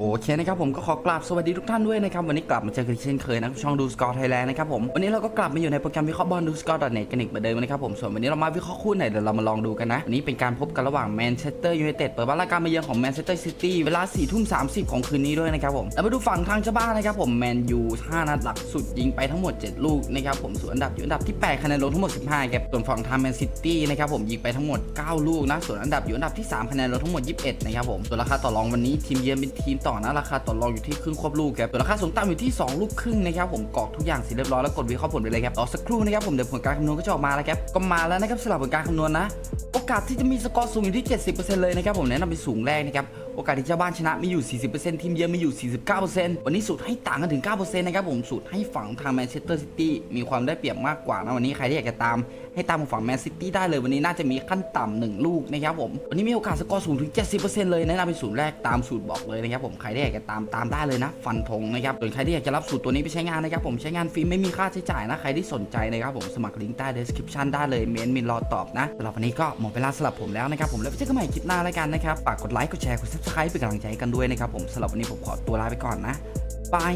โอเคนะครับผมก็ขอกราบสวัสดีทุกท่านด้วยนะครับวันนี้กลับมาเจอกันเช่นเคยนะครับช่องดูสกอร์ไทยแลนด์นะครับผมวันนี้เราก็กลับมาอยู่ในโปรแกรมวิเคราะห์บอลดูสกอร์ดอทเน็ตกันอีกเหมือนเดิมนะครับผมส่วนวันนี้เรามาวิเคราะห์คู่ไหนเดี๋ยวเรามาลองดูกันนะวันนี้เป็นการพบกันระหว่างแมนเชสเตอร์ยูไนเต็ดเปิดบ้านรายการมาเยือนของแมนเชสเตอร์ซิตี้เวลา4ี่ทุ่มสาของคืนนี้ด้วยนะครับผมแล้วมาดูฝั่งทางเจ้าบ้านนะครับผมแมนยู5นัดหลักสุดยิงไปทั้งหมด 7 ลูกนะครับผมส่วนอันดับอยู่อันดับที่8คะแนนรวมทั้งหมด 15ครับส่วนฝั่งทางแมนซิตี้นะครับผมยิงไปทั้งหมด 9 ลูกนะส่วนอันดับอยู่อันดับที่3คะแนนรวมทั้งหมด 21นะครับผมส่วนราคาต่อรองวันนี้ทีมเยือนเป็นทีมต่อนะราคาต่อรองอยู่ที่ครึ่งควบลูกครับส่วนราคาสูงต่ำอยู่ที่ 2 ลูกครึ่งนะครับผมกรอกทุกอย่างเสร็จเรียบร้อยแล้วกดวิเคราะห์ผลไปเลยครับรอสักครู่นะครับผมเดี๋ยวผลการคำนวณก็จะออกมาแล้วครับก็มาแล้วนะครับสำหรับผลการคำนวณนะ โอกาสที่จะมีสกอร์สูงอยู่ที่ 70%เลยนะครับผมแนะนำเป็นสูงแรกนะครับโอกาสที่เจ้าบ้านชนะมีอยู่ 40%ทีมเยือนมีอยู่ 49%วันนี้สูตรให้ต่างกันถึง 9%นะครับผมสูตรให้ฝั่งทางแมนเชสเตอร์ซิตี้มีความได้เปรียบมากกว่านะวันนี้ใครที่อยากจะตามให้ตามฝั่งแมนซิตี้ได้เลยวันนี้น่าจะมีขั้นต่ำหนึ่งลูกนะครับผมวันนี้มีโอกาสสกอร์สูงถึง 70%เลยแนะนำเป็นสูตรแรกตามสูตรบอกเลยนะครับผมใครที่อยากจะตามตามได้เลยนะฟันธงนะครับส่วนใครที่อยากจะรับสูตรตัวนี้ไปใช้งานนะครับผมใช้งานฟรีไม่มีค่าใช้จ่ายนะใครที่สนใจนะครับผมสมัครลิงก์ใต้ description ได้เลยเมนมินรอตอบนะสำหรับวันนี้ก็หมดเวลาสำหรับผมแล้วนะครับผมแล้วไปเจอกันใหม่คลิปหน้าแล้วกันนะครับฝากกดไลค์กดแชร์กด subscribe เป็นกำลังใจกันด้วยนะครับผมสำหรับวันนี้ผมขอตัวลาไปก่อนนะบาย